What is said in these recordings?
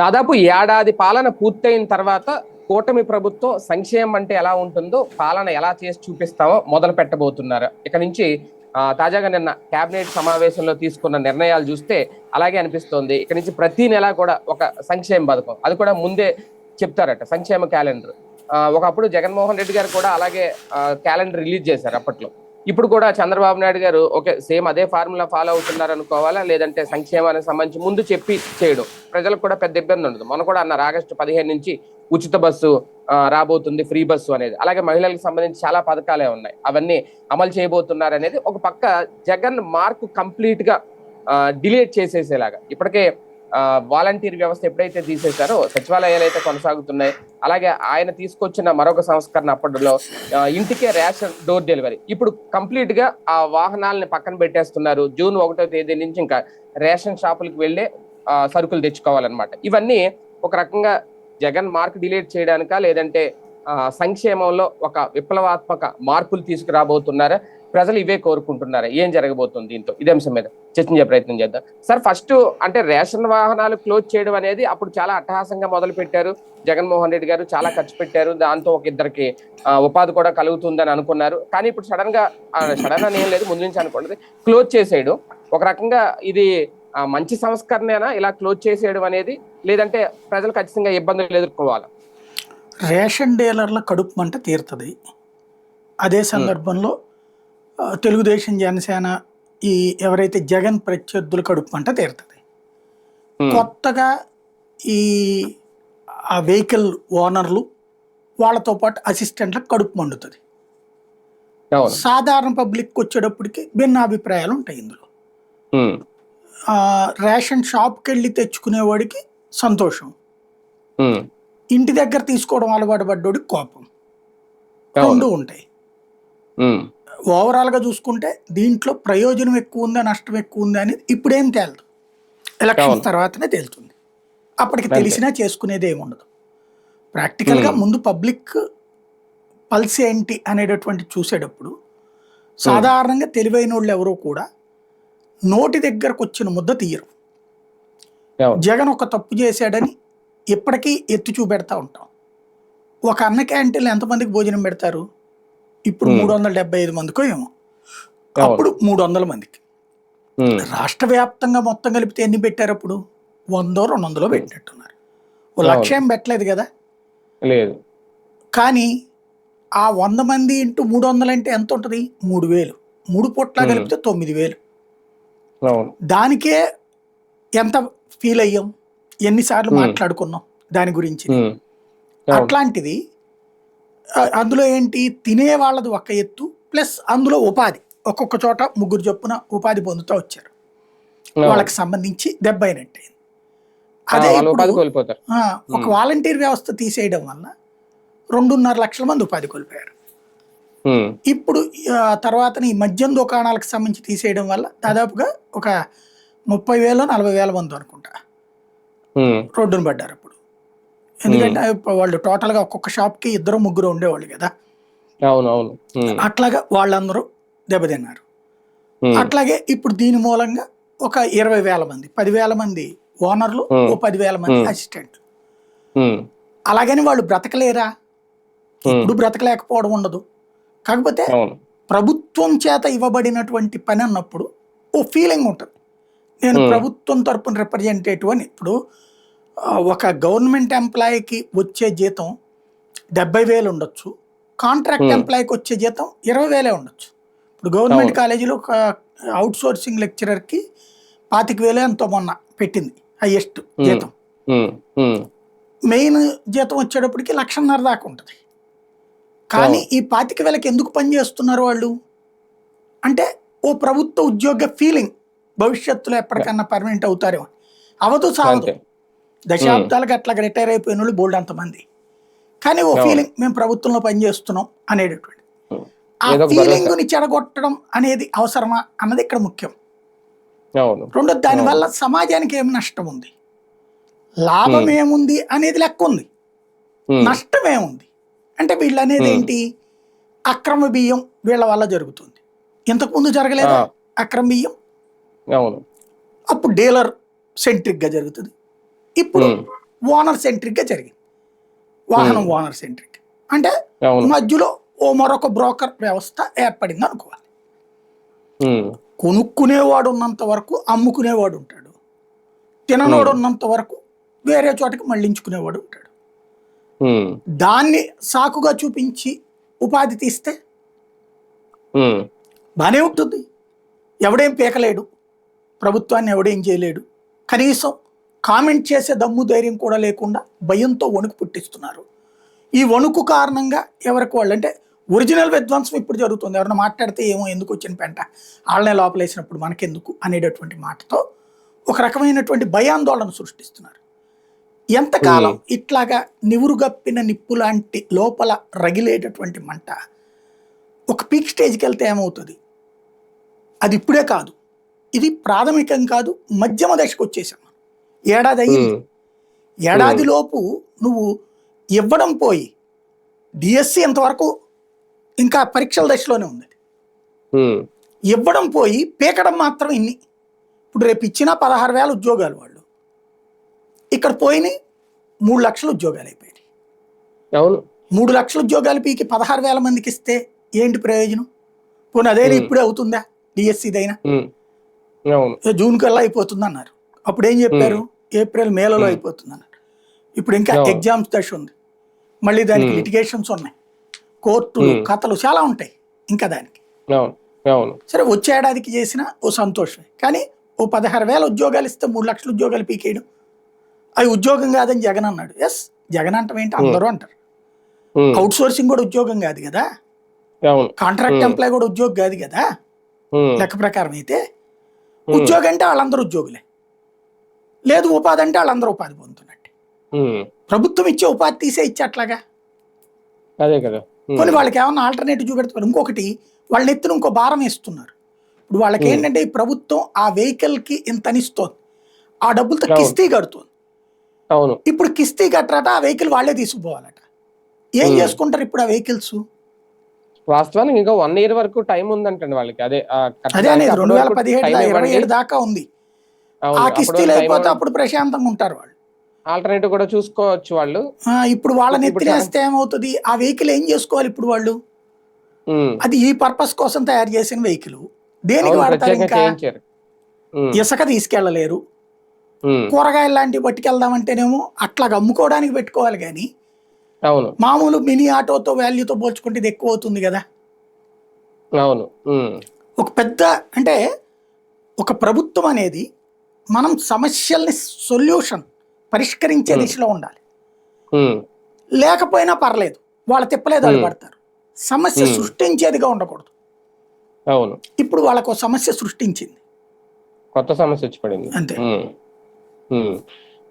దాదాపు ఏడాది పాలన పూర్తయిన తర్వాత కూటమి ప్రభుత్వం సంక్షేమం అంటే ఎలా ఉంటుందో పాలన ఎలా చేసి చూపిస్తామో మొదలు పెట్టబోతున్నారు. ఇక నుంచి తాజాగా నిన్న కేబినెట్ సమావేశంలో తీసుకున్న నిర్ణయాలు చూస్తే అలాగే అనిపిస్తోంది. ఇక నుంచి ప్రతి నెల కూడా ఒక సంక్షేమ పథకం. అది కూడా ముందే చెప్తారట సంక్షేమ క్యాలెండర్. ఒకప్పుడు జగన్మోహన్ రెడ్డి గారు కూడా అలాగే క్యాలెండర్ రిలీజ్ చేశారు అప్పట్లో. ఇప్పుడు కూడా చంద్రబాబు నాయుడు గారు ఓకే సేమ్ అదే ఫార్ములా ఫాలో అవుతున్నారు అనుకోవాలా? లేదంటే సంక్షేమానికి సంబంధించి ముందు చెప్పి చేయడం. ప్రజలకు కూడా పెద్ద ఇబ్బంది ఉండదు. మొన్న కూడా అన్నారు ఆగస్టు పదిహేను నుంచి ఉచిత బస్సు రాబోతుంది ఫ్రీ బస్సు అనేది. అలాగే మహిళలకు సంబంధించి చాలా పథకాలే ఉన్నాయి. అవన్నీ అమలు చేయబోతున్నారు అనేది ఒక పక్క జగన్ మార్క్ కంప్లీట్గా డిలీట్ చేసేసేలాగా. ఇప్పటికే వాలంటీర్ వ్యవస్థ ఎప్పుడైతే తీసేశారో సచివాలయాలు అయితే కొనసాగుతున్నాయి. అలాగే ఆయన తీసుకొచ్చిన మరొక సంస్కరణ అప్పట్లో ఇంటికే రేషన్ డోర్ డెలివరీ. ఇప్పుడు కంప్లీట్గా ఆ వాహనాలని పక్కన పెట్టేస్తున్నారు. జూన్ ఒకటో తేదీ నుంచి ఇంకా రేషన్ షాపులకు వెళ్ళే సరుకులు తెచ్చుకోవాలన్నమాట. ఇవన్నీ ఒక రకంగా జగన్ మార్క్ డిలీట్ చేయడానికా లేదంటే సంక్షేమంలో ఒక విప్లవాత్మక మార్పులు తీసుకురాబోతున్నారా. ప్రజలు ఇవే కోరుకుంటున్నారా. ఏం జరగబోతుంది దీంతో? ఇదే అంశం మీద చర్చించే ప్రయత్నం చేద్దాం. సార్ ఫస్ట్ అంటే రేషన్ వాహనాలు క్లోజ్ చేయడం అనేది అప్పుడు చాలా అట్టహాసంగా మొదలు పెట్టారు జగన్మోహన్ రెడ్డి గారు చాలా ఖర్చు పెట్టారు. దాంతో ఒక ఇద్దరికి ఉపాధి కూడా కలుగుతుందని అనుకున్నారు. కానీ ఇప్పుడు సడన్గా సడన్ అని ఏం లేదు. ముందు నుంచి అనుకోండి క్లోజ్ చేసేయడం. ఒక రకంగా ఇది మంచి సంస్కరణేనా? ఇలా క్లోజ్ చేసేయడం అనేది లేదంటే ప్రజలు ఖచ్చితంగా ఇబ్బందులు ఎదుర్కోవాలి? రేషన్ డీలర్ల కడుపు మంట తీరుతుంది. అదే సందర్భంలో తెలుగుదేశం జనసేన ఈ ఎవరైతే జగన్ ప్రత్యర్థుల కడుపు మంట తీరుతుంది. కొత్తగా ఈ ఆ వెహికల్ ఓనర్లు వాళ్ళతో పాటు అసిస్టెంట్లకు కడుపు మండుతుంది. సాధారణ పబ్లిక్ వచ్చేటప్పటికి భిన్నాభిప్రాయాలు ఉంటాయి ఇందులో. రేషన్ షాప్కి వెళ్ళి తెచ్చుకునేవాడికి సంతోషం. ఇంటి దగ్గర తీసుకోవడం అలవాటు పడ్డోడికి కోపం. రెండు ఉంటాయి. ఓవరాల్గా చూసుకుంటే దీంట్లో ప్రయోజనం ఎక్కువ ఉందా నష్టం ఎక్కువ ఉందా అనేది ఇప్పుడేం తేలదు. ఎలక్షన్స్ అవును. తర్వాతనే తేలుతుంది. అప్పటికి. తెలిసినా చేసుకునేది ఏమి ఉండదు. ప్రాక్టికల్గా. ముందు పబ్లిక్ పల్స్ ఏంటి అనేటటువంటి చూసేటప్పుడు సాధారణంగా తెలివైన వాళ్ళు ఎవరూ కూడా నోటి దగ్గరకు వచ్చిన ముద్ద తీయరు. జగన్ ఒక తప్పు చేశాడని ఇప్పటికీ ఎత్తి చూపెడతా ఉంటాం. ఒక అన్న క్యాంటీన్లో ఎంతమందికి భోజనం పెడతారు? ఇప్పుడు. మూడు వందల డెబ్బై ఐదు మందికో ఏమో. అప్పుడు మూడు వందల మందికి రాష్ట్ర వ్యాప్తంగా మొత్తం కలిపితే ఎన్ని పెట్టారు అప్పుడు? వందో రెండు వందలో పెట్టినట్టున్నారు. ఓ. లక్ష్యం పెట్టలేదు కదా? లేదు. కానీ ఆ వంద మంది ఇంటూ మూడు వందలు అంటే ఎంత ఉంటుంది? మూడు వేలు. మూడు పొట్ల. కలిపితే తొమ్మిది వేలు. దానికే ఎంత ఫీల్ అయ్యాం? ఎన్నిసార్లు. మాట్లాడుకున్నాం దాని గురించి. అట్లాంటిది అందులో ఏంటి తినే వాళ్ళది ఒక ఎత్తు ప్లస్ అందులో ఉపాధి. ఒక్కొక్క చోట ముగ్గురు చొప్పున ఉపాధి పొందుతూ వచ్చారు. వాళ్ళకి సంబంధించి దెబ్బ అయినట్టు అదే ఒక. వాలంటీర్ వ్యవస్థ తీసేయడం వల్ల రెండున్నర లక్షల మంది ఉపాధి కోల్పోయారు. ఇప్పుడు తర్వాత ఈ మద్యం దుకాణాలకు సంబంధించి తీసేయడం వల్ల దాదాపుగా ఒక ముప్పై వేల నలభై వేల మంది అనుకుంటా. రోడ్డున పడ్డారు ఇప్పుడు ఎందుకంటే వాళ్ళు టోటల్గా ఒక్కొక్క షాప్కి ఇద్దరు ముగ్గురు ఉండేవాళ్ళు కదా. అవును అవును ఉమ్, అట్లాగా వాళ్ళందరూ దెబ్బతిన్నారు. అట్లాగే ఇప్పుడు దీని మూలంగా ఒక ఇరవై వేల మంది పదివేల మంది ఓనర్లు. ఓ పదివేల మంది. అసిస్టెంట్ అలాగని వాళ్ళు బ్రతకలేరా? ఇప్పుడు బ్రతకలేకపోవడం ఉండదు. కాకపోతే ప్రభుత్వం చేత ఇవ్వబడినటువంటి పని అన్నప్పుడు ఓ ఫీలింగ్ ఉంటుంది. నేను. ప్రభుత్వం తరపున రిప్రజెంటేటివ్ అని ఇప్పుడు ఒక గవర్నమెంట్ ఎంప్లాయీకి వచ్చే జీతం డెబ్బై వేలు ఉండొచ్చు. Contract Hmm. ఎంప్లాయీకి వచ్చే జీతం ఇరవై వేలే ఉండొచ్చు. ఇప్పుడు గవర్నమెంట్. కాలేజీలో ఒక అవుట్ సోర్సింగ్ లెక్చరర్కి పాతిక వేలే ఎంతో మొన్న పెట్టింది హైయెస్ట్ Hmm. జీతం. ఉమ్, మెయిన్ జీతం వచ్చేటప్పటికి లక్షన్నర దాకా ఉంటుంది. కానీ ఈ పాతిక వేలకి ఎందుకు పని చేస్తున్నారు వాళ్ళు? అంటే ఓ ప్రభుత్వ ఉద్యోగ ఫీలింగ్ భవిష్యత్తులో ఎప్పటికన్నా పర్మనెంట్ అవుతారేమో. అవదు అంతే. దశాబ్దాలకు అట్లా రిటైర్ అయిపోయిన వాళ్ళు బోల్డ్ అంతమంది. కానీ ఓ. ఫీలింగ్ మేము ప్రభుత్వంలో పనిచేస్తున్నాం అనేటటువంటి. ఆ ఫీలింగ్. ని చెడగొట్టడం అనేది అవసరమా అన్నది ఇక్కడ ముఖ్యం. రెండో దానివల్ల సమాజానికి ఏం నష్టం ఉంది? లాభం. ఏముంది అనేది లెక్క ఉంది. నష్టం ఏముంది? అంటే వీళ్ళు అనేది. ఏంటి? అక్రమ బియ్యం వీళ్ళ వల్ల జరుగుతుంది. ఇంతకుముందు జరగలేదా ఆ. అక్రమ బియ్యం? అప్పుడు డీలర్ సెంట్రిక్గా జరుగుతుంది. ఇప్పుడు ఓనర్ సెంట్రిక్గా జరిగింది. వాహనం ఓనర్ సెంట్రిక్. అంటే మధ్యలో ఓ మరొక బ్రోకర్ వ్యవస్థ ఏర్పడింది అనుకోవాలి. కొనుక్కునేవాడు ఉన్నంత వరకు అమ్ముకునేవాడు ఉంటాడు. తిననోడు ఉన్నంత వరకు వేరే చోటకి మళ్ళించుకునేవాడు ఉంటాడు. దాన్ని సాకుగా చూపించి ఉపాధి తీస్తే బాగానే ఉంటుంది. ఎవడేం పీకలేడు. ప్రభుత్వాన్ని ఎవడేం చేయలేడు. కనీసం కామెంట్ చేసే దమ్ము ధైర్యం కూడా లేకుండా భయంతో వణుకు పుట్టిస్తున్నారు. ఈ వణుకు కారణంగా ఎవరికి వాళ్ళు అంటే ఒరిజినల్ విధ్వంసం ఇప్పుడు జరుగుతుంది. ఎవరైనా మాట్లాడితే ఏమో ఎందుకు వచ్చిన పెంట? వాళ్ళనే లోపలేసినప్పుడు మనకెందుకు అనేటటువంటి మాటతో ఒక రకమైనటువంటి భయాందోళన సృష్టిస్తున్నారు. ఎంతకాలం ఇట్లాగా నివురుగప్పిన నిప్పు లాంటి లోపల రగిలేటటువంటి మంట ఒక పీక్ స్టేజ్కి వెళ్తే ఏమవుతుంది? అది ఇప్పుడే కాదు. ఇది ప్రాథమికం కాదు. మధ్యమ దశకు వచ్చేసాం. ఏడాది అయ్యింది ఉమ్, ఏడాది లోపు నువ్వు ఇవ్వడం పోయి డిఎస్సి ఇంతవరకు ఇంకా పరీక్షల దశలోనే ఉంది. ఇవ్వడం పోయి పీకడం మాత్రం ఇన్ని. ఇప్పుడు రేపు ఇచ్చిన పదహారు వేల ఉద్యోగాలు వాళ్ళు. ఇక్కడ పోయినాయి మూడు లక్షల ఉద్యోగాలు అయిపోయాయి. అవును. మూడు లక్షల ఉద్యోగాలు పీకి పదహారు వేల మందికి ఇస్తే ఏంటి ప్రయోజనం? పోనీ అదే. ఇప్పుడే అవుతుందా? డిఎస్సిదైనా? జూన్ కల్లా అయిపోతుంది అన్నారు అప్పుడు ఏం చెప్పారు? ఏప్రిల్ మేలలో. అయిపోతుంది అన్నారు ఇప్పుడు ఇంకా. ఎగ్జామ్స్ దశ ఉంది. మళ్ళీ దానికి. లిటిగేషన్స్ ఉన్నాయి. కోర్టులు. కథలు చాలా ఉంటాయి ఇంకా దానికి. సరే వచ్చే ఏడాదికి చేసిన ఓ సంతోషమే. కానీ ఓ పదహారు వేల ఉద్యోగాలు ఇస్తే మూడు లక్షల ఉద్యోగాలు పీకేయడం. అవి ఉద్యోగం కాదని జగన్ అన్నాడు. ఎస్ జగన్ అంటాం ఏంటి? అందరూ అంటారు. అవుట్ సోర్సింగ్ కూడా ఉద్యోగం కాదు కదా? కాంట్రాక్ట్. ఎంప్లాయ్ కూడా ఉద్యోగం కాదు కదా? లెక్క ప్రకారం అయితే ఉద్యోగం అంటే వాళ్ళందరూ ఉద్యోగులే. లేదు ఉపాధి అంటే వాళ్ళందరూ ఉపాధి పొందుతున్నట్టు. ప్రభుత్వం ఇచ్చే ఉపాధి తీసే ఇచ్చే అట్లాగా. అదే కదా. కొన్ని వాళ్ళకి ఏమన్నా ఆల్టర్నేటివ్ చూపెడుతున్నారు. ఇంకొకటి వాళ్ళని ఎత్తున ఇంకో భారం వేస్తున్నారు. ఇప్పుడు వాళ్ళకి. ఏంటంటే ఈ ప్రభుత్వం ఆ వెహికల్కి ఇంత అనిస్తోంది. ఆ డబ్బులతో. కిస్తీ కడుతుంది. అవును. ఇప్పుడు కిస్తీ కట్టరట ఆ వెహికల్ వాళ్ళే తీసుకుపోవాలట. ఏం. చేసుకుంటారు ఇప్పుడు ఆ వెహికల్స్ వాస్తవానికి ఇంకా వన్ ఇయర్ వరకు టైం ఉందంటండి వాళ్ళకి. అదే అదే అనేది రెండు వేల పదిహేడు ఇరవై. ఏడు దాకా ఉంది. ఆ కిస్తీలు అయిపోతే. అప్పుడు ప్రశాంతంగా ఉంటారు వాళ్ళు. ఆల్టర్నేటివ్ కూడా చూసుకోవచ్చు వాళ్ళు. ఇప్పుడు వాళ్ళని ఎత్తినేస్తే ఏమవుతుంది? ఆ వెహికల్ ఏం చేసుకోవాలి ఇప్పుడు వాళ్ళు? అది ఈ పర్పస్ కోసం తయారు చేసిన వెహికల్. దేనికి వాడతారు ఇంకా? ఇసుక తీసుకెళ్ళలేరు. కూరగాయలు లాంటివి పట్టుకెళ్దామంటేనేమో అట్లాగా అమ్ముకోవడానికి పెట్టుకోవాలి కానీ అవును. మామూలు మినీ ఆటోతో వాల్యూతో పోల్చుకుంటే ఇది ఎక్కువ అవుతుంది కదా? అవును. ఒక పెద్ద అంటే ఒక ప్రభుత్వం అనేది మనం సమస్యల్ని సొల్యూషన్ పరిష్కరించే Hmm. దిశలో ఉండాలి. ఉమ్, లేకపోయినా పర్లేదు వాళ్ళ తిప్పలేదు వాళ్ళు Hmm. పడతారు. సమస్య Hmm. సృష్టించేదిగా ఉండకూడదు. అవును. ఇప్పుడు వాళ్ళకు ఒక సమస్య సృష్టించింది. కొత్త సమస్య వచ్చి పడింది. అంతే.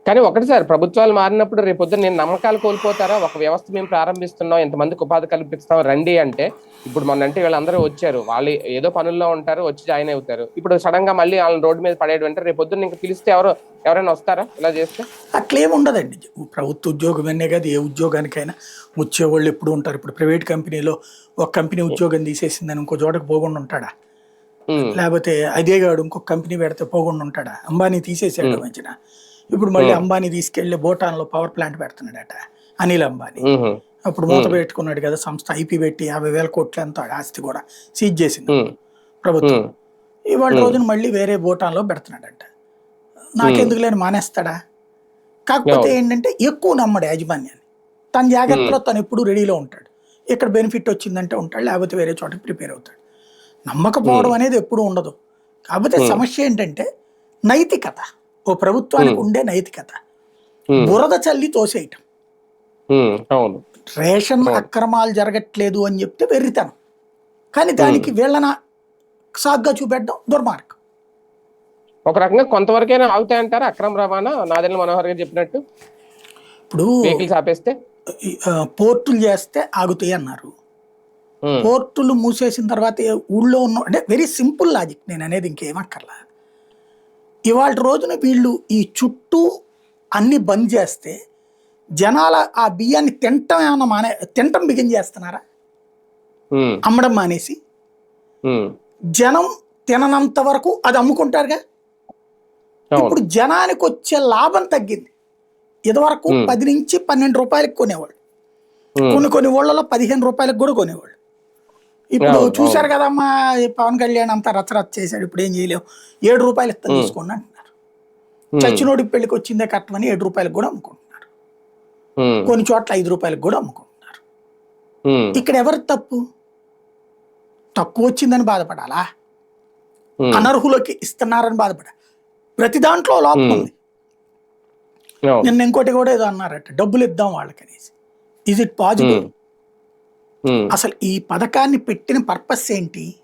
కానీ ఒకటి సార్ ప్రభుత్వాలు మారినప్పుడు రేపొద్దున నేను నమ్మకాలు కోల్పోతారా? ఒక వ్యవస్థ మేము ప్రారంభిస్తున్నాం ఎంతమందికి ఉపాధి కల్పిస్తాం రండి అంటే. ఇప్పుడు మొన్న అంటే వీళ్ళందరూ వచ్చారు. వాళ్ళు ఏదో పనుల్లో ఉంటారు వచ్చి జాయిన్ అవుతారు. ఇప్పుడు సడన్గా మళ్ళీ వాళ్ళని రోడ్డు మీద పడేయడం అంటే రేపొద్దున ఇంకా పిలిస్తే ఎవరు ఎవరైనా వస్తారా ఇలా చేస్తే? అట్లేం ఉండదండి. ప్రభుత్వ ఉద్యోగమనే కాదు ఏ ఉద్యోగానికైనా వచ్చేవాళ్ళు ఎప్పుడు ఉంటారు. ఇప్పుడు ప్రైవేట్ కంపెనీలో ఒక కంపెనీ ఉద్యోగం తీసేసిందని ఇంకో చోటకి పోకుండా ఉంటాడా? ఉమ్, లేకపోతే అదే కాడు ఇంకొక కంపెనీ పెడితే పోకుండా ఉంటాడా? అంబానీ తీసేసాడు మధ్యన. ఇప్పుడు మళ్ళీ అంబానీ తీసుకెళ్ళి భూటాన్లో పవర్ ప్లాంట్ పెడుతున్నాడట అనిల్ అంబానీ. అప్పుడు మూత పెట్టుకున్నాడు కదా సంస్థ ఐపీ పెట్టి యాభై వేల కోట్లు ఎంత ఆస్తి కూడా సీజ్ చేసింది. ప్రభుత్వం. ఇవాళ రోజున మళ్ళీ వేరే భూటాన్లో పెడుతున్నాడంట. నాకెందుకు లేని మానేస్తాడా? కాకపోతే. ఏంటంటే ఎక్కువ నమ్మడు యాజమాన్యాన్ని. తన జాగ్రత్తలో తను ఎప్పుడు రెడీలో ఉంటాడు. ఇక్కడ బెనిఫిట్ వచ్చిందంటే ఉంటాడు లేకపోతే వేరే చోట ప్రిపేర్ అవుతాడు. నమ్మకపోవడం అనేది ఎప్పుడు ఉండదు. కాకపోతే సమస్య ఏంటంటే నైతికత. ఓ ప్రభుత్వానికి ఉండే నైతికత. బురద చల్లి తోసేయటం. అవును. రేషన్ అక్రమాలు జరగట్లేదు అని చెప్తే వెర్రితనం. కానీ దానికి వీళ్ళన సాగ్గా చూపెట్టడం దుర్మార్గం. ఒక రకంగా కొంతవరకైనా ఆగుతాయంటారా అక్రమ రవాణా? నాదెల్ల మనోహర్ గారు చెప్పినట్టు. ఇప్పుడు ఆపేస్తే పోర్టులు చేస్తే ఆగుతాయి అన్నారు. పోర్టులు మూసేసిన తర్వాత ఊళ్ళో ఉన్న అంటే వెరీ సింపుల్ లాజిక్ నేను అనేది ఇంకేమక్కర్లా ఇవాళ రోజున వీళ్ళు ఈ చుట్టూ అన్ని బంద్ చేస్తే జనాల ఆ బియ్యాన్ని తింటం ఏమన్నా మానే తింటం బిగిన్ చేస్తున్నారా? అమ్మడం మానేసి? జనం తిననంత వరకు అది అమ్ముకుంటారుగా? ఇప్పుడు జనానికి వచ్చే లాభం తగ్గింది. ఇదివరకు. పది నుంచి పన్నెండు రూపాయలకు కొనేవాళ్ళు. కొన్ని కొన్ని ఊళ్ళలో పదిహేను రూపాయలకు కూడా కొనేవాళ్ళు. ఇప్పుడు చూశారు కదమ్మా ఈ పవన్ కళ్యాణ్ అంతా రచ్చరచ్చ చేశాడు ఇప్పుడు ఏం చేయలేవు. ఏడు రూపాయలు ఇస్తాను తీసుకోండి అంటున్నారు. ఉమ్, చచ్చినోడికి పెళ్ళికి వచ్చిందే కట్టమని ఏడు రూపాయలకు కూడా అమ్ముకుంటున్నారు. కొన్ని చోట్ల ఐదు రూపాయలకు కూడా అమ్ముకుంటున్నారు. ఇక్కడ ఎవరి తప్పు? తక్కువ వచ్చిందని బాధపడాలా? అనర్హులకి ఇస్తున్నారని బాధపడ ప్రతి దాంట్లో లోపం. ఉంది. నిన్న ఇంకోటి కూడా ఏదో అన్నారట డబ్బులు ఇద్దాం వాళ్ళకి అనేసి ఇజ్ ఇట్ పాజిబుల్ అసలు ఈ పథకాన్ని పెట్టిన పర్పస్ ఏంటి?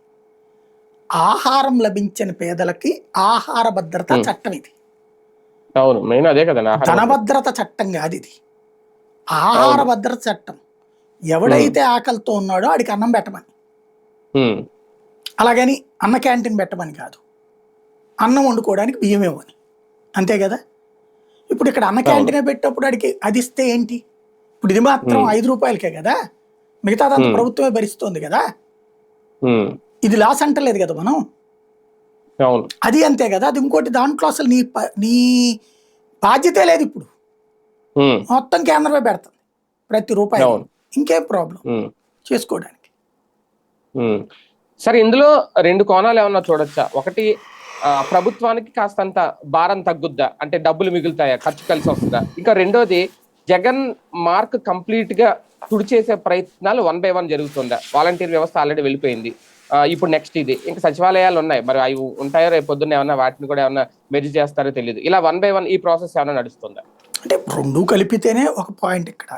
ఆహారం లభించని పేదలకి ఆహార భద్రత. చట్టం ఇది. అవును మెయిన్ అదే కదా ధన భద్రత. చట్టం కాదు ఇది. ఆహార భద్రత చట్టం. ఎవడైతే ఆకలితో ఉన్నాడో ఆడికి అన్నం పెట్టమని. అలాగని అన్న క్యాంటీన్ పెట్టమని కాదు. అన్నం వండుకోవడానికి బియ్యం ఇవ్వని అంతే కదా? ఇప్పుడు ఇక్కడ అన్న క్యాంటీనే పెట్టినప్పుడు ఆడికి అది ఇస్తే ఏంటి? ఇప్పుడు ఇది మాత్రం ఐదు రూపాయలకే కదా? మిగతాదంతా. ప్రభుత్వమే భరిస్తోంది కదా? ఇది లాస్ అంటలేదు కదా మనం? అది అంతే కదా? అది ఇంకోటి దాంట్లో అసలు నీ నీ బాధ్యతే లేదు ఇప్పుడు. మొత్తం కేంద్రమే పెడుతుంది ప్రతి రూపాయి. ఇంకేం ప్రాబ్లం? చేసుకోవడానికి. సరే ఇందులో రెండు కోణాలు ఏమన్నా చూడొచ్చా? ఒకటి ప్రభుత్వానికి కాస్తంత భారం తగ్గుద్దా? అంటే డబ్బులు మిగులుతాయా? ఖర్చు కలిసి వస్తుందా? ఇంకా రెండోది జగన్ మార్క్ కంప్లీట్గా తుడిచేసే ప్రయత్నాలు వన్ బై వన్ జరుగుతుందా వాలంటీర్ వ్యవస్థ ఆల్రెడీ వెళ్ళిపోయింది. ఇప్పుడు నెక్స్ట్ ఇది. ఇంకా సచివాలయాలు ఉన్నాయి. మరి అవి ఉంటాయో రేపు పొద్దున్న ఏమన్నా వాటిని కూడా ఏమన్నా మెర్జ్ చేస్తారో తెలియదు ఇలా వన్ బై వన్ ఈ ప్రాసెస్ ఏమైనా నడుస్తుందా? అంటే రెండు కలిపితేనే ఒక పాయింట్ ఇక్కడ.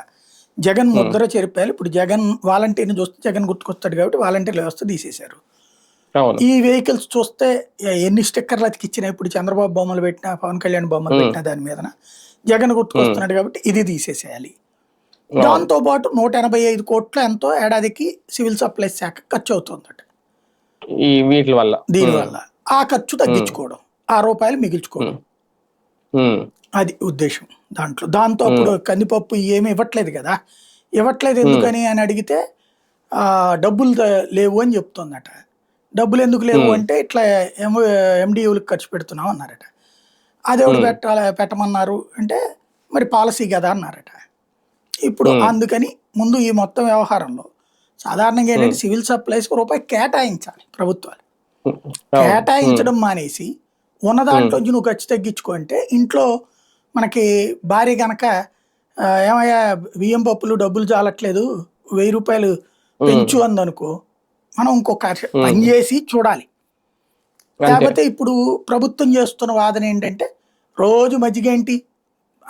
జగన్ ముద్ర చెరిపారు ఇప్పుడు జగన్ వాలంటీర్ని చూస్తే జగన్ గుర్తుకొస్తాడు కాబట్టి వాలంటీర్ వ్యవస్థ తీసేశారు. ఈ వెహికల్స్ చూస్తే ఎన్ని స్టిక్కర్లు అతికిచ్చినా ఇప్పుడు చంద్రబాబు బొమ్మలు పెట్టినా పవన్ కళ్యాణ్ బొమ్మలు Hmm. పెట్టినా దాని మీదన జగన్ గుర్తుకొస్తున్నాడు కాబట్టి ఇది తీసేసేయాలి. దాంతో పాటు నూట ఎనభై ఐదు కోట్ల ఎంతో ఏడాదికి సివిల్ సప్లైస్ శాఖ ఖర్చు అవుతుందట ఈ వీటి వల్ల. దీనివల్ల ఆ ఖర్చు తగ్గించుకోవడం ఆ రూపాయలు మిగిల్చుకోవడం. ఉమ్, అది ఉద్దేశం దాంట్లో. దాంతో అప్పుడు కందిపప్పు ఏమి ఇవ్వట్లేదు కదా. ఇవ్వట్లేదు ఎందుకని అని అడిగితే ఆ, డబ్బులు లేవు అని చెప్తుందట. డబ్బులు ఎందుకు లేవు అంటే ఇట్లా ఎం ఎండియూలకు ఖర్చు పెడుతున్నాం అన్నారట. అదేవిడు పెట్టాలి పెట్టమన్నారు? అంటే మరి పాలసీ కదా అన్నారట. ఇప్పుడు అందుకని ముందు ఈ మొత్తం వ్యవహారంలో సాధారణంగా ఏంటంటే సివిల్ సప్లైస్ రూపాయి కేటాయించాలి ప్రభుత్వాలు. కేటాయించడం మానేసి ఉన్న దాంట్లోంచి నువ్వు ఖర్చు తగ్గించుకో అంటే ఇంట్లో మనకి భార్య గనక ఏమయ్యా బియ్యం పప్పులు డబ్బులు చాలట్లేదు వెయ్యి రూపాయలు పెంచు అందనుకో మనం ఇంకొక పని చేసి చూడాలి. అంతే. లేకపోతే ఇప్పుడు ప్రభుత్వం చేస్తున్న వాదన ఏంటంటే రోజు మజ్జిగ ఏంటి?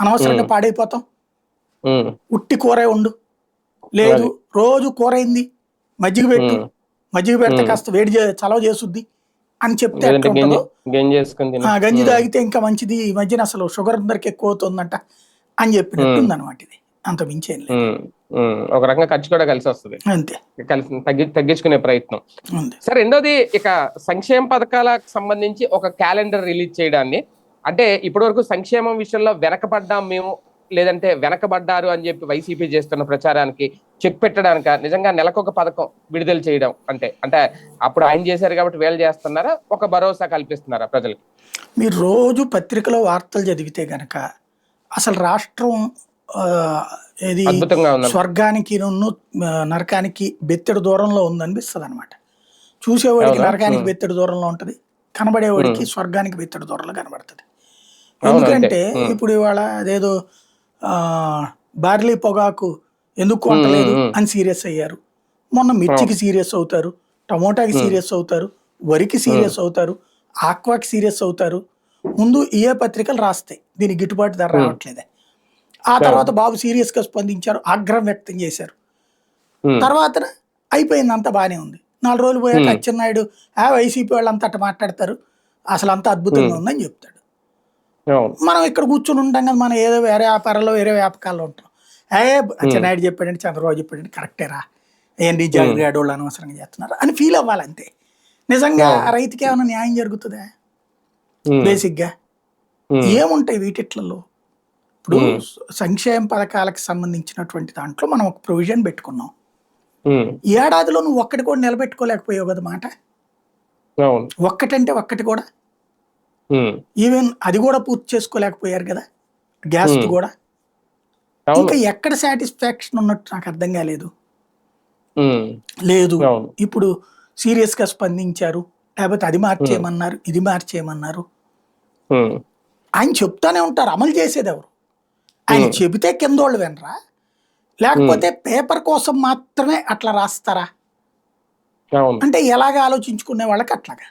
అనవసరంగా పాడైపోతాం. ఉట్టి కూర ఉండు. లేదు రోజు కూర అయింది మజ్జిగ పెట్టు. మజ్జిగ పెడితే కాస్త వేడి చలవ చేసుద్ది అని చెప్తే గంజి తాగితే ఇంకా మంచిది. ఈ మధ్యన అసలు షుగర్ అందరికి ఎక్కువ అవుతుందంట అని చెప్పినట్టుంది అనమాట ఇది. అంత మించేం లేదు. ఒక రకంగా ఖర్చు కూడా కలిసి వస్తుంది. అంతే. కలిసి తగ్గి తగ్గించుకునే ప్రయత్నం. సరే రెండోది ఇక సంక్షేమ పథకాలకు సంబంధించి ఒక క్యాలెండర్ రిలీజ్ చేయడాన్ని. అంటే ఇప్పటివరకు సంక్షేమం విషయంలో వెనకబడ్డాం మేము లేదంటే వెనకబడ్డారు అని చెప్పి వైసీపీ చేస్తున్న ప్రచారానికి చెక్ పెట్టడానిక నిజంగా నెలకొక పథకం విడుదల చేయడం అంటే అంటే అప్పుడు ఆయన చేశారు కాబట్టి వీళ్ళు చేస్తున్నారా? ఒక భరోసా కల్పిస్తున్నారా ప్రజలకి? మీరు రోజు పత్రికలో వార్తలు చదివితే గనక అసలు రాష్ట్రం ఏది స్వర్గానికి నరకానికి బెత్తెడు దూరంలో ఉందనిపిస్తుంది అనమాట చూసేవాడికి? నరకానికి. బెత్తెడు దూరంలో ఉంటది. కనబడేవాడికి స్వర్గానికి బెత్తెడు దూరంలో కనబడుతుంది. ఎందుకంటే. ఇప్పుడు ఇవాళ అదేదో బార్లీ పొగాకు ఎందుకు కొంటలేదు. అని సీరియస్ అయ్యారు. మొన్న మిర్చికి సీరియస్ అవుతారు టమోటాకి సీరియస్ అవుతారు వరికి సీరియస్ అవుతారు ఆక్వాకి సీరియస్ అవుతారు. ముందు ఏ పత్రికలు రాస్తాయి దీనికి గిట్టుబాటు ధర రావట్లేదే. ఆ తర్వాత బాబు సీరియస్గా స్పందించారు ఆగ్రహం వ్యక్తం చేశారు. తర్వాత అయిపోయింది అంతా బానే ఉంది. నాలుగు రోజులు పోయాక అచ్చెన్నాయుడు ఆ వైసీపీ వాళ్ళంతా అట్ట మాట్లాడతారు అసలు అంతా అద్భుతంగా ఉందని చెప్తాడు. మనం ఇక్కడ కూర్చుని ఉంటాం కదా మనం ఏదో వేరే వ్యాపారాల్లో వేరే వ్యాపకాల్లో ఉంటాం. ఏ అచ్చెన్నాయుడు చెప్పాడంటే చంద్రబాబు చెప్పాడంటే కరెక్టేరా ఏంటి జాగ్రత్త వాళ్ళు అనవసరంగా చేస్తున్నారు అని ఫీల్ అవ్వాలి అంతే నిజంగా రైతుకి ఏమైనా న్యాయం జరుగుతుందా? ఉమ్, బేసిక్గా. ఉమ్, ఏముంటాయి వీటిట్లలో? ఇప్పుడు సంక్షేమ పథకాలకు సంబంధించినటువంటి దాంట్లో మనం ఒక ప్రొవిజన్ పెట్టుకున్నాం. ఏడాదిలో నువ్వు ఒక్కటి కూడా నిలబెట్టుకోలేకపోయావు కదా మాట? ఒక్కటంటే ఒక్కటి కూడా? ఈవెన్ అది కూడా పూర్తి చేసుకోలేకపోయారు కదా? గ్యాస్ కూడా? ఇంకా ఎక్కడ సాటిస్ఫాక్షన్ ఉన్నట్టు నాకు అర్థం కాలేదు. లేదు. ఇప్పుడు సీరియస్గా స్పందించారు. లేకపోతే అది మార్చేయమన్నారు ఇది మార్చేయమన్నారు. ఆయన చెప్తానే ఉంటారు. అమలు చేసేది ఎవరు? ఆయన. చెబితే కిందోళ్ళు వినరా? లేకపోతే పేపర్ కోసం మాత్రమే అట్లా రాస్తారా? అంటే ఎలాగ ఆలోచించుకునే వాళ్ళకి అట్లాగా?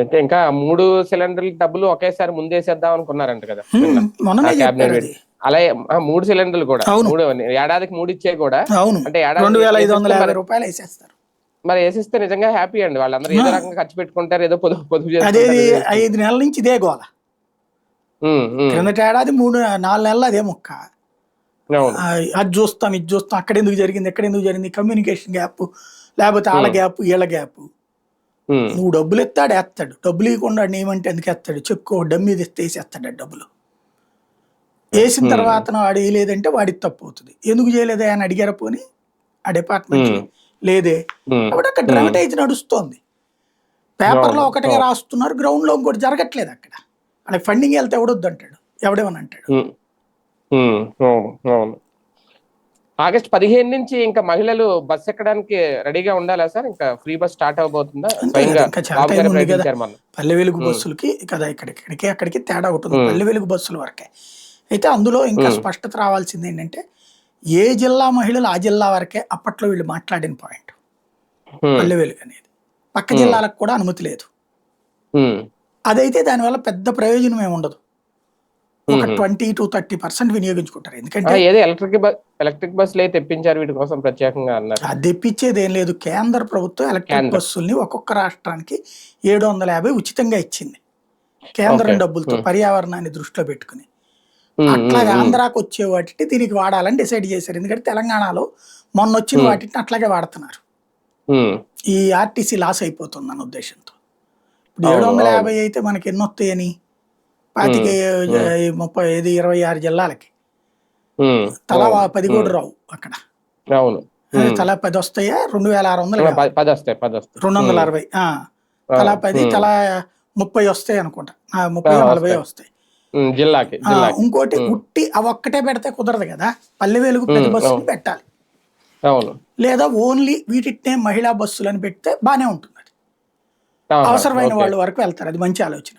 అయితే ఇంకా మూడు సిలిండర్ల డబ్బులు ఒకేసారి ముందేసేద్దాం అనుకున్నారంట కదా. అది అలాగే మూడు సిలిండర్లు కూడా. మూడు ఏడాదికి మూడు ఇచ్చే కూడా. అవును. అంటే ఏడాది రూపాయలు వేసేస్తారు. మరి వేసిస్తే నిజంగా హ్యాపీ అండి. వాళ్ళందరూ ఏదో. రకంగా ఖర్చు పెట్టుకుంటారు ఏదో పొదుపు పొదుపు ఐదు నెలల నుంచి ఇదే గోల. క్రిందటి ఏడాది మూడు నాలుగు నెలలు అదే ముక్క. అది చూస్తాం ఇది చూస్తాం. అక్కడ ఎందుకు జరిగింది ఎక్కడ ఎందుకు జరిగింది? కమ్యూనికేషన్ గ్యాప్ లేకపోతే వాళ్ళ. గ్యాప్ వీళ్ళ గ్యాప్. నువ్వు డబ్బులు ఎత్తాడు. వేస్తాడు డబ్బులు ఇవ్వకుండా నేమంటే ఎందుకు ఎత్తాడు. చెక్కు డమ్ మీద ఇస్తే వేసేస్తాడు డబ్బులు. వేసిన. తర్వాత వాడు వేయలేదంటే వాడికి తప్పు అవుతుంది. ఎందుకు చేయలేదా? అని అడిగారు పోని ఆ డిపార్ట్మెంట్. లేదే. కాబట్టి అక్కడ డ్రామటైజ్ నడుస్తోంది. పేపర్లో ఒకటిగా. రాస్తున్నారు గ్రౌండ్లో ఇంకోటి జరగట్లేదు అక్కడ. వాళ్ళకి ఫండింగ్ వెళ్తే ఎవడొద్దు అంటాడు. ఎవడేమని అంటాడు ఉమ్, ఉమ్, అవును అవును ఆగస్ట్ పదిహేను నుంచి ఇంకా మహిళలు బస్ ఎక్కడానికి రెడీగా ఉండాలా సార్? ఇంకా free bus start అవబోతుందా Palle Velugu. బస్సులకి కదా ఇక్కడికి అక్కడికి తేడా ఉంటుంది. పల్లె వెలుగు బస్సుల వరకే. అయితే అందులో ఇంకా. స్పష్టత రావాల్సింది ఏంటంటే ఏ జిల్లా మహిళలు ఆ జిల్లా వరకే అప్పట్లో వీళ్ళు మాట్లాడిన పాయింట్ పల్లె వెలుగు అనేది. పక్క. జిల్లాలకు కూడా అనుమతి లేదు. అదైతే దానివల్ల పెద్ద ప్రయోజనం ఏమి ఉండదు. ఒక. ట్వంటీ టు థర్టీ పర్సెంట్ వినియోగించుకుంటారు ఎందుకంటే ఏదో ఎలక్ట్రిక్ ఎలక్ట్రిక్ బస్సులు అయితే తెప్పించారు వీటి కోసం ప్రత్యేకంగా అన్నారు అది తెప్పించేది ఏం లేదు కేంద్ర ప్రభుత్వం ఎలక్ట్రిక్. బస్సుల్ని ఒక్కొక్క రాష్ట్రానికి ఏడు వందల యాభై ఉచితంగా ఇచ్చింది కేంద్రం. డబ్బులతో. పర్యావరణాన్ని దృష్టిలో పెట్టుకుని అట్లాగే ఆంధ్రాకి వచ్చే వాటిని దీనికి వాడాలని డిసైడ్ చేశారు ఎందుకంటే తెలంగాణలో మొన్న వచ్చిన. వాటిని అట్లాగే వాడుతున్నారు ఈ ఆర్టీసీ లాస్ అయిపోతుంది అన్న ఉద్దేశంతో ఇప్పుడు ఏడు వందల. యాభై అయితే మనకి ఎన్ని వస్తాయని పాతిక. ముప్పై ఐదు ఇరవై ఆరు జిల్లాలకి. తలా పది కూడా రావు అక్కడ. అవును. తలా పది వస్తాయా? రెండు వేల ఆరు వందలు పది వస్తాయి పది వస్తాయి. రెండు వందల అరవై. తలా పది తలా ముప్పై వస్తాయి అనుకుంటా. ముప్పై నలభై వస్తాయి. జిల్లాకి ఇంకోటి. ఉట్టి అవి ఒక్కటే పెడితే కుదరదు కదా? పల్లె వెలుగు బస్సుని అవును. పెట్టాలి. అవును. లేదా ఓన్లీ వీటినే మహిళా బస్సులని పెడితే బానే ఉంటుంది అది అవసరమైన. వాళ్ళ వరకు వెళ్తారు. అది మంచి ఆలోచన.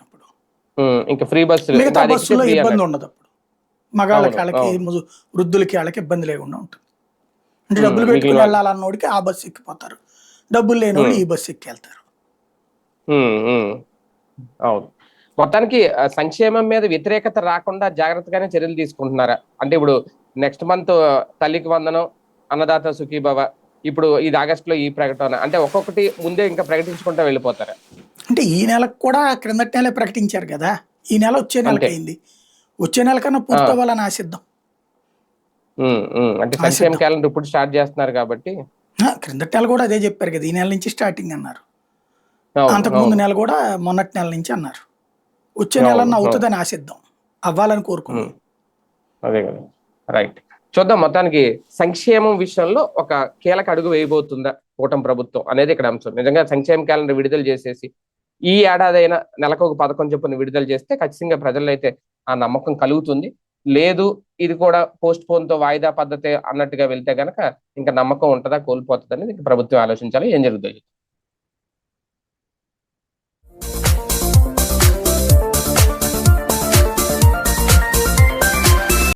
ఇంకా ఫ్రీ బస్సులు మిగతా బస్సులో ఇబ్బంది. ఉండదు అప్పుడు. మగాళ్ళకి వాళ్ళకి వృద్ధులకి వాళ్ళకి ఇబ్బంది లేకుండా ఉంటుంది. అంటే డబ్బులు పెట్టుకుని వాళ్ళు- వెళ్ళాలన్నోడికి ఆ బస్సు ఎక్కిపోతారు. డబ్బులు లేని. ఈ బస్సు ఎక్కి వెళ్తారు. అవును. మొత్తానికి సంక్షేమం మీద వ్యతిరేకత రాకుండా జాగ్రత్తగానే చర్యలు తీసుకుంటున్నారా? అంటే ఇప్పుడు నెక్స్ట్ మంత్ తల్లికి వందనం అన్నదాత సుఖీభవ ఇప్పుడు ఇది ఆగస్ట్లో ఈ ప్రకటన అంటే ఒక్కొక్కటి ముందే ఇంకా ప్రకటించుకుంటూ వెళ్ళిపోతారా అంటే ఈ నెలకు కూడా క్రిందటి నెలే ప్రకటించారు కదా ఈ నెల వచ్చే నెలకి. అయింది వచ్చే నెల కన్నా పూర్తి అవ్వాలని ఆశిద్దాం. అంటే. సంక్షేమ క్యాలెండర్ ఇప్పుడు స్టార్ట్ చేస్తున్నారు కాబట్టి క్రిందటి నెల కూడా అదే చెప్పారు కదా ఈ నెల నుంచి స్టార్టింగ్ అన్నారు అంతకు ముందు. నెల కూడా మొన్నటి నెల నుంచి అన్నారు వచ్చే నెల. అవుతుందని ఆశిద్దాం అవ్వాలని కోరుకున్నాం. అదే కదా రైట్ చూద్దాం మొత్తానికి సంక్షేమం విషయంలో ఒక కీలక అడుగు వేయబోతుందా కూటమి ప్రభుత్వం అనేది ఇక్కడ అంశం. నిజంగా సంక్షేమ క్యాలెండర్ విడుదల చేసేసి ఈ ఏడాది అయినా నెలకు ఒక పథకం చొప్పున విడుదల చేస్తే ఖచ్చితంగా ప్రజల్లో అయితే ఆ నమ్మకం కలుగుతుంది. లేదు ఇది కూడా పోస్ట్ పోన్తో వాయిదా పద్ధతి అన్నట్టుగా వెళ్తే గనక ఇంకా నమ్మకం ఉంటుందా కోల్పోతుంది అనేది ఇంకా ప్రభుత్వం ఆలోచించాలి. ఏం జరుగుతుంది